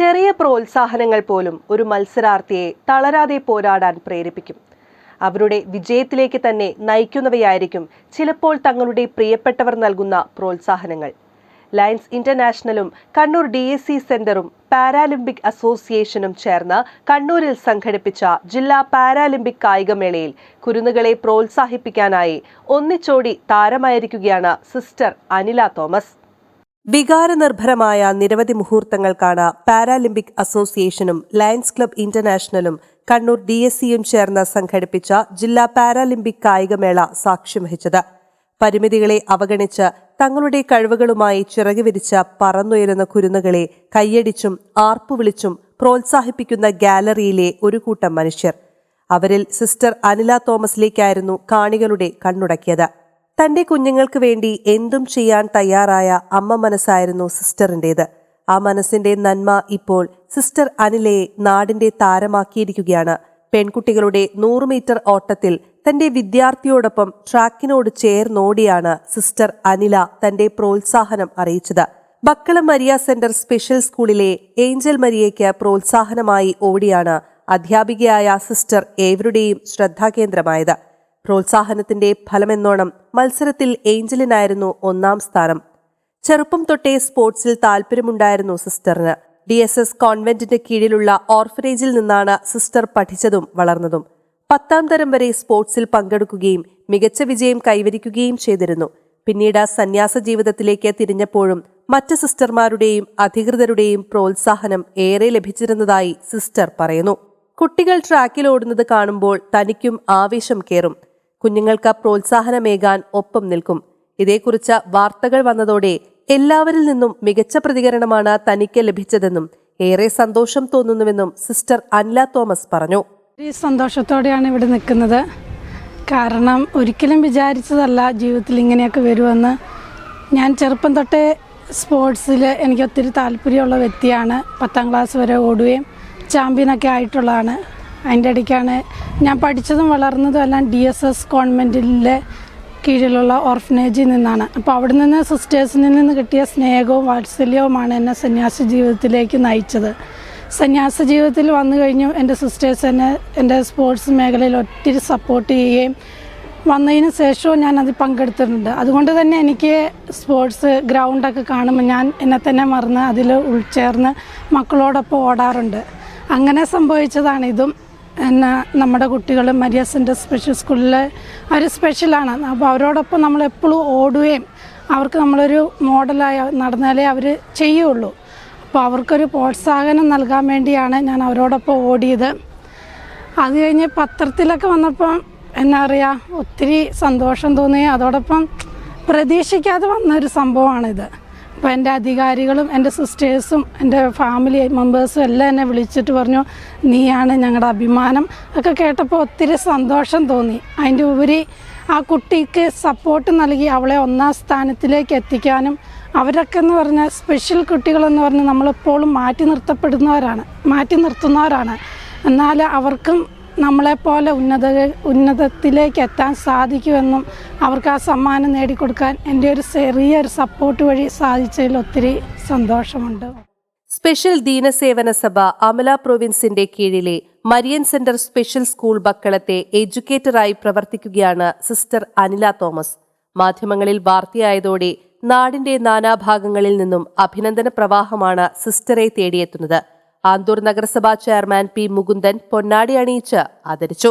ചെറിയ പ്രോത്സാഹനങ്ങൾ പോലും ഒരു മത്സരാർത്ഥിയെ തളരാതെ പോരാടാൻ പ്രേരിപ്പിക്കും. അവരുടെ വിജയത്തിലേക്ക് തന്നെ നയിക്കുന്നവയായിരിക്കും ചിലപ്പോൾ തങ്ങളുടെ പ്രിയപ്പെട്ടവർ നൽകുന്ന പ്രോത്സാഹനങ്ങൾ. ലയൻസ് ഇന്റർനാഷണലും കണ്ണൂർ ഡി എസ് സി സെന്ററും പാരാലിമ്പിക് അസോസിയേഷനും ചേർന്ന് കണ്ണൂരിൽ സംഘടിപ്പിച്ച ജില്ലാ പാരാലിമ്പിക് കായികമേളയിൽ കുരുന്നുകളെ പ്രോത്സാഹിപ്പിക്കാനായി ഒന്നിച്ചോടി താരമായിരിക്കുകയാണ് സിസ്റ്റർ അനില തോമസ്. വികാരനിർഭരമായ നിരവധി മുഹൂർത്തങ്ങൾക്കാണ് പാരാലിമ്പിക് അസോസിയേഷനും ലയൺസ് ക്ലബ് ഇന്റർനാഷണലും കണ്ണൂർ ഡി എസ് സിയും ചേർന്ന് സംഘടിപ്പിച്ച ജില്ലാ പാരാലിമ്പിക് കായികമേള സാക്ഷ്യം വഹിച്ചത്. പരിമിതികളെ അവഗണിച്ച് തങ്ങളുടെ കഴിവുകളുമായി ചിറകു വിരിച്ച പറന്നുയരുന്ന കുരുന്നുകളെ കൈയടിച്ചും ആർപ്പുവിളിച്ചും പ്രോത്സാഹിപ്പിക്കുന്ന ഗാലറിയിലെ ഒരു കൂട്ടം മനുഷ്യർ. അവരിൽ സിസ്റ്റർ അനില തോമസിലേക്കായിരുന്നു കാണികളുടെ കണ്ണുടക്കിയത്. തന്റെ കുഞ്ഞുങ്ങൾക്ക് വേണ്ടി എന്തും ചെയ്യാൻ തയ്യാറായ അമ്മ മനസ്സായിരുന്നു സിസ്റ്ററിന്റേത്. ആ മനസ്സിന്റെ നന്മ ഇപ്പോൾ സിസ്റ്റർ അനിലയെ നാടിന്റെ താരമാക്കിയിരിക്കുകയാണ്. പെൺകുട്ടികളുടെ നൂറ് മീറ്റർ ഓട്ടത്തിൽ തന്റെ വിദ്യാർത്ഥിയോടൊപ്പം ട്രാക്കിനോട് ചേർന്നോടിയാണ് സിസ്റ്റർ അനില തന്റെ പ്രോത്സാഹനം അറിയിച്ചത്. ബക്കളം മരിയ സെന്റർ സ്പെഷ്യൽ സ്കൂളിലെ ഏഞ്ചൽ മരിയയ്ക്ക് പ്രോത്സാഹനമായി ഓടിയാണ് അധ്യാപികയായ സിസ്റ്റർ ഏവരുടെയും ശ്രദ്ധാകേന്ദ്രമായത്. പ്രോത്സാഹനത്തിന്റെ ഫലമെന്നോണം മത്സരത്തിൽ ഏഞ്ചലിനായിരുന്നു ഒന്നാം സ്ഥാനം. ചെറുപ്പം തൊട്ടേ സ്പോർട്സിൽ താല്പര്യമുണ്ടായിരുന്നു സിസ്റ്ററിന്. ഡി എസ് എസ് കോൺവെന്റിന്റെ കീഴിലുള്ള ഓർഫനേജിൽ നിന്നാണ് സിസ്റ്റർ പഠിച്ചതും വളർന്നതും. പത്താം തരം വരെ സ്പോർട്സിൽ പങ്കെടുക്കുകയും മികച്ച വിജയം കൈവരിക്കുകയും ചെയ്തിരുന്നു. പിന്നീട് സന്യാസ ജീവിതത്തിലേക്ക് തിരിഞ്ഞപ്പോഴും മറ്റ് സിസ്റ്റർമാരുടെയും അധികൃതരുടെയും പ്രോത്സാഹനം ഏറെ ലഭിച്ചിരുന്നതായി സിസ്റ്റർ പറയുന്നു. കുട്ടികൾ ട്രാക്കിൽ ഓടുന്നത് കാണുമ്പോൾ തനിക്കും ആവേശം കയറും കുഞ്ഞുങ്ങൾക്ക് പ്രോത്സാഹനമേകാൻ ഒപ്പം നിൽക്കും. ഇതേക്കുറിച്ച് വാർത്തകൾ വന്നതോടെ എല്ലാവരിൽ നിന്നും മികച്ച പ്രതികരണമാണ് തനിക്ക് ലഭിച്ചതെന്നും ഏറെ സന്തോഷം തോന്നുന്നുവെന്നും സിസ്റ്റർ അനില തോമസ് പറഞ്ഞു. സന്തോഷത്തോടെയാണ് ഇവിടെ നിൽക്കുന്നത്. കാരണം ഒരിക്കലും വിചാരിച്ചതല്ല ജീവിതത്തിൽ ഇങ്ങനെയൊക്കെ വരുമെന്ന്. ഞാൻ ചെറുപ്പം തൊട്ടേ സ്പോർട്സിൽ എനിക്ക് ഒത്തിരി താല്പര്യമുള്ള വ്യക്തിയാണ്. പത്താം ക്ലാസ് വരെ ഓടുകയും ചാമ്പ്യനൊക്കെ ആയിട്ടുള്ളതാണ്. അതിന്റെ ഇടയ്ക്കാണ് ഞാൻ പഠിച്ചതും വളർന്നതും എല്ലാം ഡി എസ് എസ് കോൺവെന്റിലെ കീഴിലുള്ള ഓർഫനേജിൽ നിന്നാണ്. അപ്പോൾ അവിടെ നിന്ന് സിസ്റ്റേഴ്സിൽ നിന്ന് കിട്ടിയ സ്നേഹവും വാത്സല്യവുമാണ് എന്നെ സന്യാസ ജീവിതത്തിലേക്ക് നയിച്ചത്. സന്യാസ ജീവിതത്തിൽ വന്നു കഴിഞ്ഞു എന്റെ സിസ്റ്റേഴ്സ് എന്നെ എന്റെ സ്പോർട്സ് മേഖലയിൽ ഒത്തിരി സപ്പോർട്ട് ചെയ്യുകയും വന്നതിന് ശേഷവും ഞാൻ അത് പങ്കെടുത്തിട്ടുണ്ട്. അതുകൊണ്ട് തന്നെ എനിക്ക് സ്പോർട്സ് ഗ്രൗണ്ടൊക്കെ കാണുമ്പോൾ ഞാൻ എന്നെ തന്നെ മറന്ന് അതിൽ ഉൾച്ചേർന്ന് മക്കളോടൊപ്പം ഓടാറുണ്ട്. അങ്ങനെ സംഭവിച്ചതാണ് ഇതും. എന്നാ നമ്മുടെ കുട്ടികൾ മരിയ സെന്റർ സ്പെഷ്യൽ സ്കൂളിൽ അവർ സ്പെഷ്യലാണ്. അപ്പോൾ അവരോടൊപ്പം നമ്മൾ എപ്പോഴും ഓടുകയും അവർക്ക് നമ്മളൊരു മോഡലായ നടന്നാലേ അവർ ചെയ്യുള്ളൂ. അപ്പോൾ അവർക്കൊരു പ്രോത്സാഹനം നൽകാൻ വേണ്ടിയാണ് ഞാൻ അവരോടൊപ്പം ഓടിയത്. അത് കഴിഞ്ഞ് പത്രത്തിലൊക്കെ വന്നപ്പം എന്നാ പറയുക ഒത്തിരി സന്തോഷം തോന്നി. അതോടൊപ്പം പ്രതീക്ഷിക്കാതെ വന്നൊരു സംഭവമാണിത്. അപ്പോൾ എന്റെ അധികാരികളും എന്റെ സിസ്റ്റേഴ്സും എന്റെ ഫാമിലി മെമ്പേഴ്സും എല്ലാം എന്നെ വിളിച്ചിട്ട് പറഞ്ഞു നീയാണ് ഞങ്ങളുടെ അഭിമാനം. ഒക്കെ കേട്ടപ്പോൾ ഒത്തിരി സന്തോഷം തോന്നി. അതിന്റെ ഉപരി ആ കുട്ടിക്ക് സപ്പോർട്ട് നൽകി അവളെ ഒന്നാം സ്ഥാനത്തിലേക്ക് എത്തിക്കാനും അവരൊക്കെ എന്ന് പറഞ്ഞാൽ സ്പെഷ്യൽ കുട്ടികളെന്ന് പറഞ്ഞാൽ നമ്മളെപ്പോഴും മാറ്റി നിർത്തപ്പെടുന്നവരാണ് മാറ്റി നിർത്തുന്നവരാണ്. എന്നാൽ അവർക്കും നമ്മളെപ്പോലെ ഉന്നത ഉന്നതത്തിലേക്ക് എത്താൻ സാധിക്കുമെന്നും അവർക്ക് ആ സമ്മാനം നേടിക്കൊടുക്കാൻ എന്റെ ഒരു ചെറിയൊരു സപ്പോർട്ട് വഴി സാധിച്ചതിൽ ഒത്തിരി സന്തോഷമുണ്ട്. സ്പെഷ്യൽ ദീനസേവന സഭ അമല പ്രൊവിൻസിന്റെ കീഴിലെ മരിയൻ സെന്റർ സ്പെഷ്യൽ സ്കൂൾ ബക്കളത്തെ എഡ്യൂക്കേറ്ററായി പ്രവർത്തിക്കുകയാണ് സിസ്റ്റർ അനില തോമസ്. മാധ്യമങ്ങളിൽ വാർത്തയായതോടെ നാടിന്റെ നാനാഭാഗങ്ങളിൽ നിന്നും അഭിനന്ദന പ്രവാഹമാണ് സിസ്റ്ററെ തേടിയെത്തുന്നത്. ആന്തൂർ നഗരസഭാ ചെയർമാൻ പി മുകുന്ദൻ പൊന്നാടി അണിയിച്ച് ആദരിച്ചു.